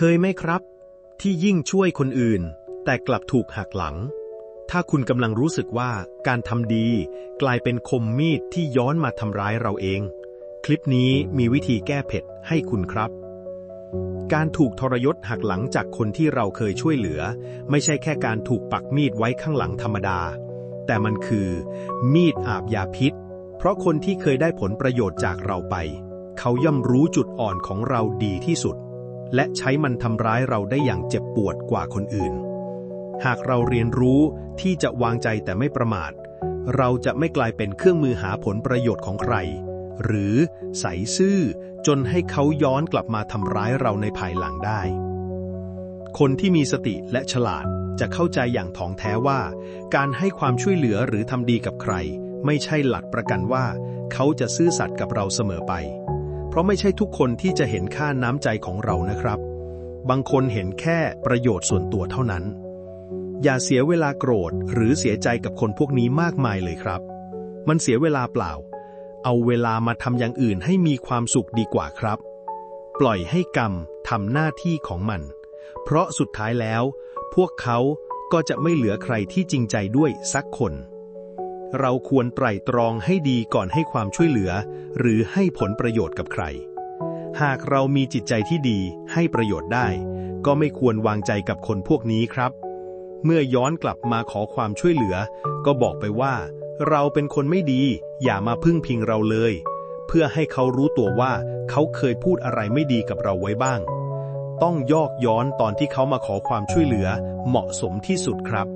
เคยไหมครับ ที่ยิ่งช่วยคนอื่น แต่กลับถูกหักหลัง ถ้าคุณกำลังรู้สึกว่าการทำดี กลายเป็นคมมีดที่ย้อนมาทำร้ายเราเอง คลิปนี้มีวิธีแก้เผ็ดให้คุณครับ การถูกทรยศหักหลังจากคนที่เราเคยช่วยเหลือ ไม่ใช่แค่การถูกปักมีดไว้ข้างหลังธรรมดา แต่มันคือ มีดอาบยาพิษ เพราะคนที่เคยได้ผลประโยชน์จากเราไป เขาย่อมรู้จุดอ่อนของเราดีที่สุด และใช้มันทำร้ายเราได้อย่างเจ็บปวดกว่าคนอื่น หากเราเรียนรู้ที่จะวางใจแต่ไม่ประมาท เราจะไม่กลายเป็นเครื่องมือหาผลประโยชน์ของใคร หรือใส่ซื่อจนให้เขาย้อนกลับมาทำร้ายเราในภายหลังได้ คนที่มีสติและฉลาดจะเข้าใจอย่างถ่องแท้ว่า การให้ความช่วยเหลือหรือทำดีกับใคร ไม่ใช่หลักประกันว่า เขาจะซื่อสัตย์กับเราเสมอไป เพราะไม่ใช่ทุกคนที่จะเห็นค่าน้ำใจของเรานะครับ บางคนเห็นแค่ประโยชน์ส่วนตัวเท่านั้น อย่าเสียเวลาโกรธหรือเสียใจกับคนพวกนี้มากมายเลยครับ มันเสียเวลาเปล่า เอาเวลามาทำอย่างอื่นให้มีความสุขดีกว่าครับ ปล่อยให้กรรมทำหน้าที่ของมัน เพราะสุดท้ายแล้ว พวกเขาก็จะไม่เหลือใครที่จริงใจด้วยสักคน เราควรไตร่ตรองให้ดีก่อนให้ความช่วยเหลือ หรือให้ผลประโยชน์กับใคร หากเรามีจิตใจที่ดีให้ประโยชน์ได้ ก็ไม่ควรวางใจกับคนพวกนี้ครับ เมื่อย้อนกลับมาขอความช่วยเหลือ ก็บอกไปว่า เราเป็นคนไม่ดี อย่ามาพึ่งพิงเราเลย เพื่อให้เขารู้ตัวว่าเขาเคยพูดอะไรไม่ดีกับเราไว้บ้าง ต้องยอกย้อนตอนที่เขามาขอความช่วยเหลือ เหมาะสมที่สุดครับ